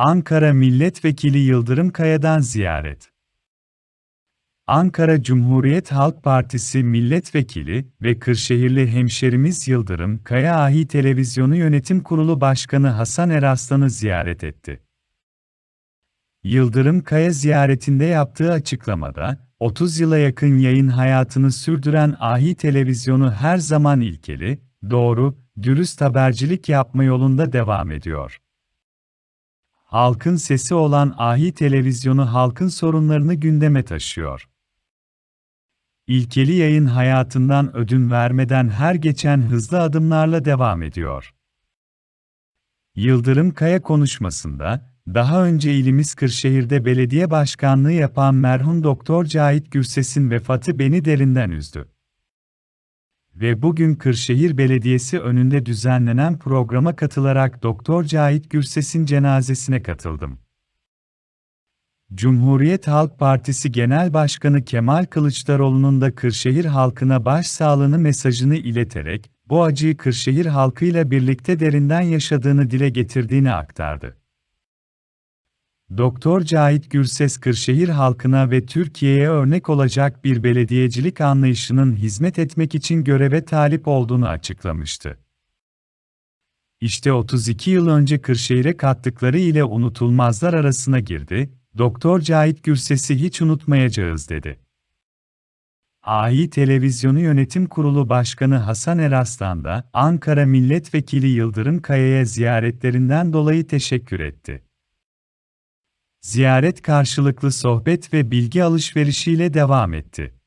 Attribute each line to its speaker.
Speaker 1: Ankara Milletvekili Yıldırım Kaya'dan ziyaret. Ankara Cumhuriyet Halk Partisi Milletvekili ve Kırşehirli hemşerimiz Yıldırım Kaya Ahi Televizyonu Yönetim Kurulu Başkanı Hasan Eraslan'ı ziyaret etti. Yıldırım Kaya ziyaretinde yaptığı açıklamada, 30 yıla yakın yayın hayatını sürdüren Ahi Televizyonu her zaman ilkeli, doğru, dürüst habercilik yapma yolunda devam ediyor. Halkın sesi olan Ahi Televizyonu halkın sorunlarını gündeme taşıyor. İlkeli yayın hayatından ödün vermeden her geçen hızlı adımlarla devam ediyor. Yıldırım Kaya konuşmasında, daha önce ilimiz Kırşehir'de belediye başkanlığı yapan merhum Doktor Cahit Gürses'in vefatı beni derinden üzdü. Ve bugün Kırşehir Belediyesi önünde düzenlenen programa katılarak Doktor Cahit Gürses'in cenazesine katıldım. Cumhuriyet Halk Partisi Genel Başkanı Kemal Kılıçdaroğlu'nun da Kırşehir halkına başsağlığını mesajını ileterek, bu acıyı Kırşehir halkıyla birlikte derinden yaşadığını dile getirdiğini aktardı. Doktor Cahit Gürses Kırşehir halkına ve Türkiye'ye örnek olacak bir belediyecilik anlayışının hizmet etmek için göreve talip olduğunu açıklamıştı. İşte 32 yıl önce Kırşehir'e kattıkları ile unutulmazlar arasına girdi, Doktor Cahit Gürses'i hiç unutmayacağız dedi. AI Televizyonu Yönetim Kurulu Başkanı Hasan Eraslan da Ankara Milletvekili Yıldırım Kaya'ya ziyaretlerinden dolayı teşekkür etti. Ziyaret karşılıklı sohbet ve bilgi alışverişiyle devam etti.